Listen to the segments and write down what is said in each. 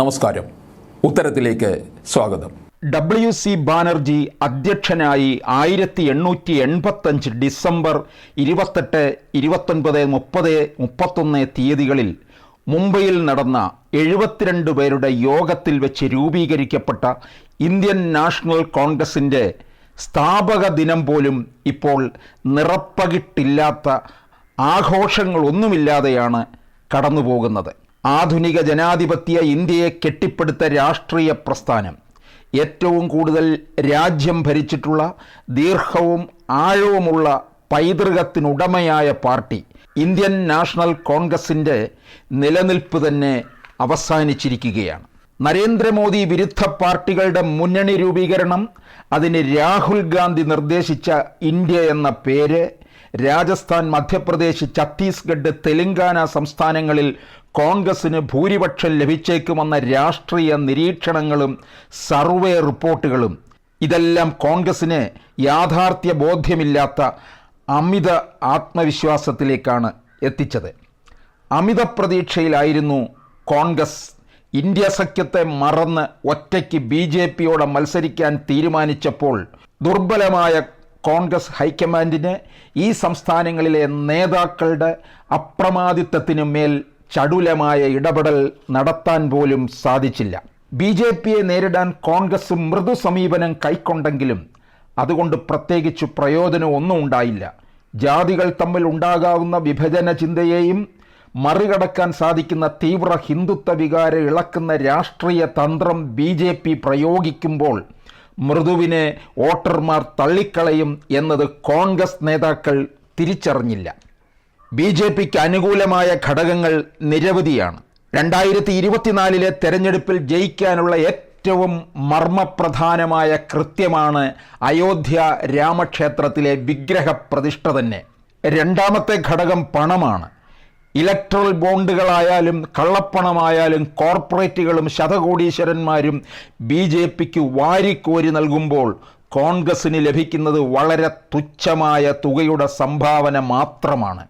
നമസ്കാരം. ഉത്തരത്തിലേക്ക് സ്വാഗതം. W C Banerjee അധ്യക്ഷനായി ആയിരത്തി എണ്ണൂറ്റി എൺപത്തഞ്ച് ഡിസംബർ ഇരുപത്തെട്ട് ഇരുപത്തൊൻപത് മുപ്പത് മുപ്പത്തൊന്ന് തീയതികളിൽ മുംബൈയിൽ നടന്ന എഴുപത്തിരണ്ട് പേരുടെ യോഗത്തിൽ വെച്ച് രൂപീകരിക്കപ്പെട്ട ഇന്ത്യൻ നാഷണൽ കോൺഗ്രസിന്റെ സ്ഥാപക ദിനം പോലും ഇപ്പോൾ നിറപ്പകിട്ടില്ലാത്ത ആഘോഷങ്ങളൊന്നുമില്ലാതെയാണ് കടന്നുപോകുന്നത്. ആധുനിക ജനാധിപത്യ ഇന്ത്യയെ കെട്ടിപ്പടുത്ത രാഷ്ട്രീയ പ്രസ്ഥാനം. ഏറ്റവും കൂടുതൽ രാജ്യം ഭരിച്ചിട്ടുള്ള ദീർഘവും ആഴവുമുള്ള പൈതൃകത്തിനുടമയായ പാർട്ടി ഇന്ത്യൻ നാഷണൽ കോൺഗ്രസിന്റെ നിലനിൽപ്പ് തന്നെ അവസാനിച്ചിരിക്കുകയാണ്. നരേന്ദ്രമോദി വിരുദ്ധ പാർട്ടികളുടെ മുന്നണി രൂപീകരണം അതിന് രാഹുൽ ഗാന്ധി നിർദ്ദേശിച്ച ഇന്ത്യ എന്ന പേര് രാജസ്ഥാൻ മധ്യപ്രദേശ് ഛത്തീസ്ഗഡ് തെലങ്കാന സംസ്ഥാനങ്ങളിൽ കോൺഗ്രസിന് ഭൂരിപക്ഷം ലഭിച്ചേക്കുമെന്ന രാഷ്ട്രീയ നിരീക്ഷണങ്ങളും സർവേ റിപ്പോർട്ടുകളും. ഇതെല്ലാം കോൺഗ്രസിന് യാഥാർത്ഥ്യ ബോധ്യമില്ലാത്ത അമിത ആത്മവിശ്വാസത്തിലേക്കാണ് എത്തിച്ചത്. അമിത പ്രതീക്ഷയിലായിരുന്നു കോൺഗ്രസ്. ഇന്ത്യ സഖ്യത്തെ മറന്ന് ഒറ്റയ്ക്ക് ബി ജെ പിയോടെ മത്സരിക്കാൻ തീരുമാനിച്ചപ്പോൾ ദുർബലമായ കോൺഗ്രസ് ഹൈക്കമാൻഡിന് ഈ സംസ്ഥാനങ്ങളിലെ നേതാക്കളുടെ അപ്രമാദിത്വത്തിനു മേൽ ചടുലമായ ഇടപെടൽ നടത്താൻ പോലും സാധിച്ചില്ല. ബി ജെ പിയെ നേരിടാൻ കോൺഗ്രസ് മൃദു സമീപനം കൈക്കൊണ്ടെങ്കിലും അതുകൊണ്ട് പ്രത്യേകിച്ച് പ്രയോജനം ഒന്നും ഉണ്ടായില്ല. ജാതികൾ തമ്മിൽ ഉണ്ടാകാവുന്ന വിഭജന ചിന്തയെയും മറികടക്കാൻ സാധിക്കുന്ന തീവ്ര ഹിന്ദുത്വ വികാരം ഇളക്കുന്ന രാഷ്ട്രീയ തന്ത്രം ബി ജെ പി പ്രയോഗിക്കുമ്പോൾ മൃദുവിനെ വോട്ടർമാർ തള്ളിക്കളയും എന്നത് കോൺഗ്രസ് നേതാക്കൾ തിരിച്ചറിഞ്ഞില്ല. ബി ജെ പിക്ക് അനുകൂലമായ ഘടകങ്ങൾ നിരവധിയാണ്. രണ്ടായിരത്തി ഇരുപത്തിനാലിലെ തെരഞ്ഞെടുപ്പിൽ ജയിക്കാനുള്ള ഏറ്റവും മർമ്മപ്രധാനമായ കൃത്യമാണ് അയോധ്യ രാമക്ഷേത്രത്തിലെ വിഗ്രഹ പ്രതിഷ്ഠ തന്നെ. രണ്ടാമത്തെ ഘടകം പണമാണ്. ഇലക്ട്രൽ ബോണ്ടുകളായാലും കള്ളപ്പണമായാലും കോർപ്പറേറ്റുകളും ശതകോടീശ്വരന്മാരും ബി ജെ പിക്ക് വാരിക്കോരി നൽകുമ്പോൾ കോൺഗ്രസിന് ലഭിക്കുന്നത് വളരെ തുച്ഛമായ തുകയുടെ സംഭാവന മാത്രമാണ്.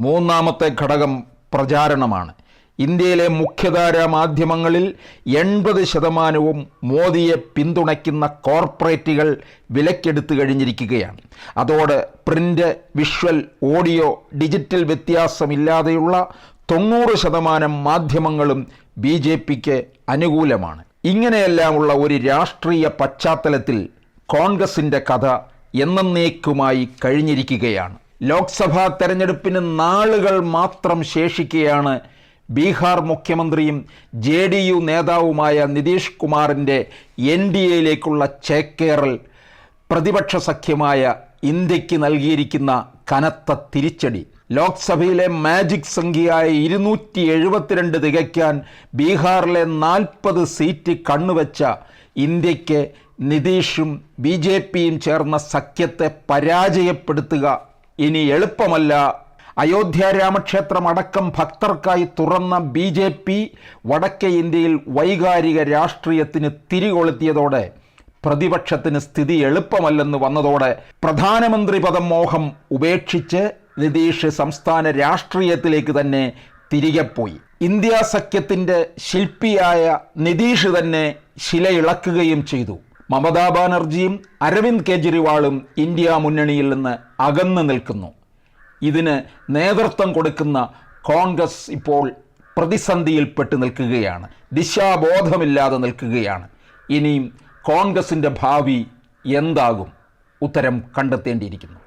മൂന്നാമത്തെ ഘടകം പ്രചാരണമാണ്. ഇന്ത്യയിലെ മുഖ്യധാരാ മാധ്യമങ്ങളിൽ എൺപത് ശതമാനവും മോദിയെ പിന്തുണയ്ക്കുന്ന കോർപ്പറേറ്റുകൾ വിലക്കെടുത്തു കഴിഞ്ഞിരിക്കുകയാണ്. അതോടെ പ്രിന്റ് വിഷ്വൽ ഓഡിയോ ഡിജിറ്റൽ വ്യത്യാസമില്ലാതെയുള്ള തൊണ്ണൂറ് ശതമാനം മാധ്യമങ്ങളും ബി ജെ പിക്ക് അനുകൂലമാണ്. ഇങ്ങനെയെല്ലാമുള്ള ഒരു രാഷ്ട്രീയ പശ്ചാത്തലത്തിൽ കോൺഗ്രസിന്റെ കഥ എന്നേക്കുമായി കഴിഞ്ഞിരിക്കുകയാണ്. ലോക്സഭാ തെരഞ്ഞെടുപ്പിന് നാളുകൾ മാത്രം ശേഷിക്കുകയാണ് ബീഹാർ മുഖ്യമന്ത്രിയും ജെ ഡി യു നേതാവുമായ നിതീഷ് കുമാറിന്റെ എൻ ഡി എയിലേക്കുള്ള ചേക്കേറൽ പ്രതിപക്ഷ സഖ്യമായ ഇന്ത്യയ്ക്ക് നൽകിയിരിക്കുന്ന കനത്ത തിരിച്ചടി. ലോക്സഭയിലെ മാജിക് സംഖ്യയായ ഇരുന്നൂറ്റി എഴുപത്തിരണ്ട് തികയ്ക്കാൻ ബീഹാറിലെ നാൽപ്പത് സീറ്റ് കണ്ണുവച്ച ഇന്ത്യയ്ക്ക് നിതീഷും ബി ജെ പിയും ചേർന്ന സഖ്യത്തെ പരാജയപ്പെടുത്തുക ഇനി എളുപ്പമല്ല. അയോധ്യ രാമക്ഷേത്രം അടക്കം ഭക്തർക്കായി തുറന്ന ബി ജെ പി വടക്കേ ഇന്ത്യയിൽ വൈകാരിക രാഷ്ട്രീയത്തിന് തിരികൊളുത്തിയതോടെ പ്രതിപക്ഷത്തിന് സ്ഥിതി എളുപ്പമല്ലെന്ന് വന്നതോടെ പ്രധാനമന്ത്രി പദം മോഹം ഉപേക്ഷിച്ച് നിതീഷ് സംസ്ഥാന രാഷ്ട്രീയത്തിലേക്ക് തന്നെ തിരികെ പോയി. ഇന്ത്യ സഖ്യത്തിന്റെ ശില്പിയായ നിതീഷ് തന്നെ ശിലയിളക്കുകയും ചെയ്തു. മമതാ ബാനർജിയും അരവിന്ദ് കെജ്രിവാളും ഇന്ത്യ മുന്നണിയിൽ നിന്ന് അകന്നു നിൽക്കുന്നു. ഇതിന് നേതൃത്വം കൊടുക്കുന്ന കോൺഗ്രസ് ഇപ്പോൾ പ്രതിസന്ധിയിൽപ്പെട്ട് നിൽക്കുകയാണ്. ദിശാബോധമില്ലാതെ നിൽക്കുകയാണ്. ഇനിയും കോൺഗ്രസിന്റെ ഭാവി എന്താകും? ഉത്തരം കണ്ടെത്തേണ്ടിയിരിക്കുന്നു.